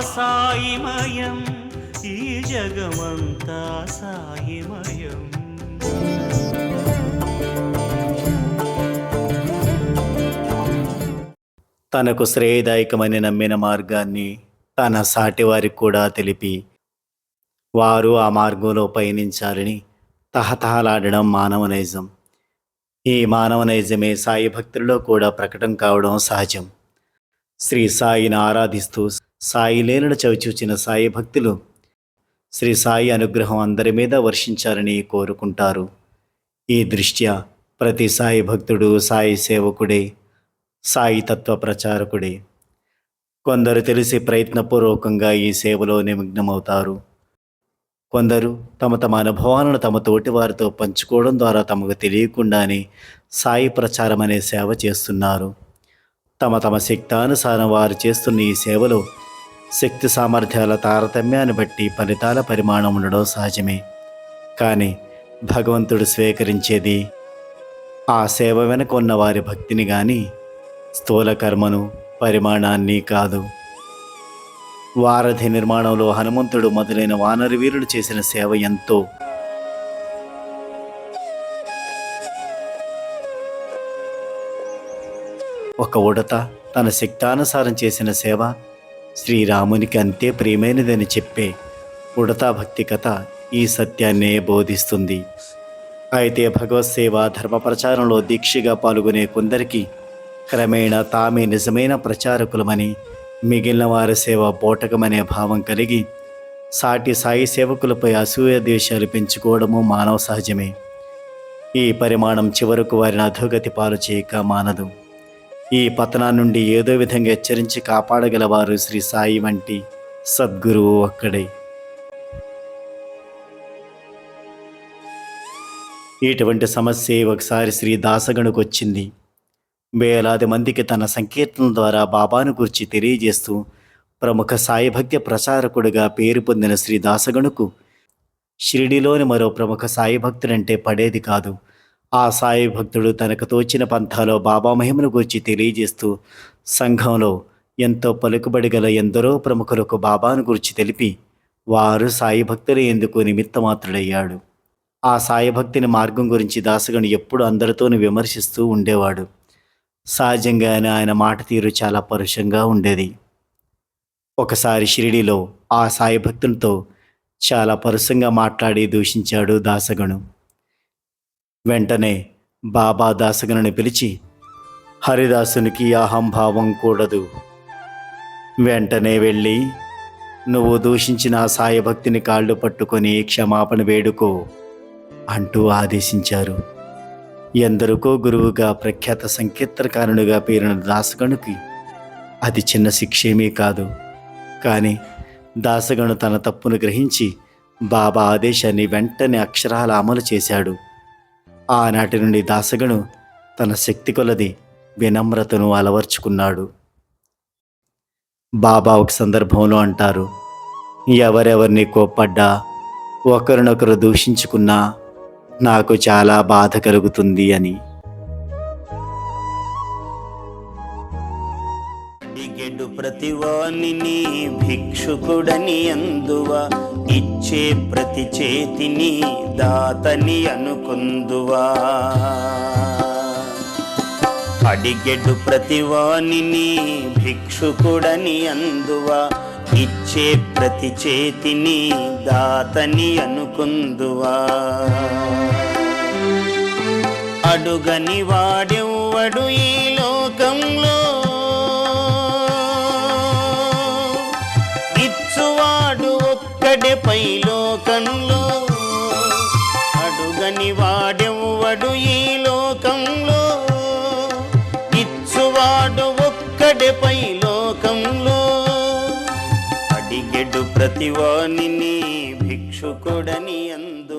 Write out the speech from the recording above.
సాయిమయం ఈ జగమంతా సాయిమయం తనకు శ్రేయదాయకమని నమ్మిన మార్గాన్ని తన సాటివారికి కూడా తెలిపి వారు ఆ మార్గంలో పయనించాలని తహతహలాడడం మానవ నైజం ఈ మానవ నైజమే సాయి భక్తుల్లో కూడా ప్రకటం కావడం సహజం. శ్రీ సాయిని ఆరాధిస్తూ సాయి లేనుడు చవిచూచిన సాయి భక్తులు శ్రీ సాయి అనుగ్రహం అందరి మీద వర్షించాలని కోరుకుంటారు. ఈ దృష్ట్యా ప్రతి సాయి భక్తుడు సాయి సేవకుడే సాయి తత్వ ప్రచారకుడే. కొందరు తెలిసి ప్రయత్నపూర్వకంగా ఈ సేవలో నిమగ్నమవుతారు. కొందరు తమ తమ అనుభవాలను తమ తోటి వారితో పంచుకోవడం ద్వారా తమకు తెలియకుండానే సాయి ప్రచారం అనే సేవ చేస్తున్నారు. తమ తమ శక్తానుసారం వారు చేస్తున్న ఈ సేవలో శక్తి సామర్థ్యాల తారతమ్యాన్ని బట్టి ఫలితాల పరిమాణం ఉండడం సహజమే. కానీ భగవంతుడు స్వీకరించేది ఆ సేవ వెనక ఉన్న వారి భక్తిని కానీ స్థూల కర్మను పరిమాణాన్ని కాదు. వారధి నిర్మాణంలో హనుమంతుడు మొదలైన వానరవీరులు చేసిన సేవ ఎంతో. ఒక ఉడత తన శక్తానుసారం చేసిన సేవ శ్రీరామునికి అంతే ప్రియమైనదని చెప్పే ఉడతా భక్తి కథ ఈ సత్యాన్నే బోధిస్తుంది. అయితే భగవత్ సేవ ధర్మ ప్రచారంలో దీక్షగా పాల్గొనే కొందరికి క్రమేణా తామే నిజమైన ప్రచారకులమని మిగిలిన వారి సేవ బోటకమనే భావం కలిగి సాటి సాయి సేవకులపై అసూయ ద్వేషాలు పెంచుకోవడము మానవ సహజమే. ఈ పరిమాణం చివరకు వారిని అధోగతి పాలు చేయక మానదు. ఈ పతనా నుండి ఏదో విధంగా హెచ్చరించి కాపాడగలవారు శ్రీ సాయి వంటి సద్గురువు ఒక్కడే. ఇటువంటి సమస్య ఒకసారి శ్రీ దాసగణకు వచ్చింది. వేలాది మందికి తన సంకీర్తన ద్వారా బాబాను గురించి తెలియజేస్తూ ప్రముఖ సాయి భక్తి ప్రచారకుడిగా పేరు పొందిన శ్రీ దాసగణుకు షిరిడిలోని మరో ప్రముఖ సాయి భక్తుడంటే పడేది కాదు. ఆ సాయి భక్తుడు తనకు తోచిన పంథాలో బాబా మహిమను గురించి తెలియజేస్తూ సంఘంలో ఎంతో పలుకుబడి గల ఎందరో ప్రముఖులకు బాబాను గురించి తెలిపి వారు సాయి భక్తులు ఎందుకు నిమిత్తమాత్రుడయ్యాడు? ఆ సాయి భక్తిని మార్గం గురించి దాసగను ఎప్పుడు అందరితోనూ విమర్శిస్తూ ఉండేవాడు. సహజంగానే ఆయన మాట తీరు చాలా పరుషంగా ఉండేది. ఒకసారి షిరిడిలో ఆ సాయి భక్తునితో చాలా పరుషంగా మాట్లాడి దూషించాడు దాసగను. వెంటనే బాబా దాసగనని పిలిచి హరిదాసునికి అహంభావం కూడదు. వెంటనే వెళ్ళి నువ్వు దూషించిన సాయభక్తిని కాళ్ళు పట్టుకొని క్షమాపణ వేడుకో అంటూ ఆదేశించారు. ఎందరికో గురువుగా ప్రఖ్యాత సంకీర్తనకారునిగా పేరిన దాసగణుకి అది చిన్న శిక్షేమీ కాదు. కానీ దాసగణు తన తప్పును గ్రహించి బాబా ఆదేశాన్ని వెంటనే అక్షరాల అమలు చేశాడు. ఆనాటి నుండి దాసగను తన శక్తి కొలది వినమ్రతను అలవర్చుకున్నాడు. బాబా ఒక సందర్భంలో అంటారు ఎవరెవరిని కోప్పడ్డా ఒకరినొకరు దూషించుకున్నా నాకు చాలా బాధ కలుగుతుంది అని. అడిగెడు ప్రతివానిని భిక్షుకుడని అందువ ఇచ్చే ప్రతి చేతిని దాతని అనుకుందువా. అడిగెడు ప్రతివానిని భిక్షుకుడని అందువ ఇచ్చే ప్రతి చేతిని దాతని అనుకుందువా. అడుగని వాడెవ్వడు ఈ అడుగని వాడెవ్వడు ఈ లోకంలో? ఇచ్చువాడు ఒక్కడిపై లోకంలో. అడిగెడు ప్రతివాణిని భిక్షుకుడని అందు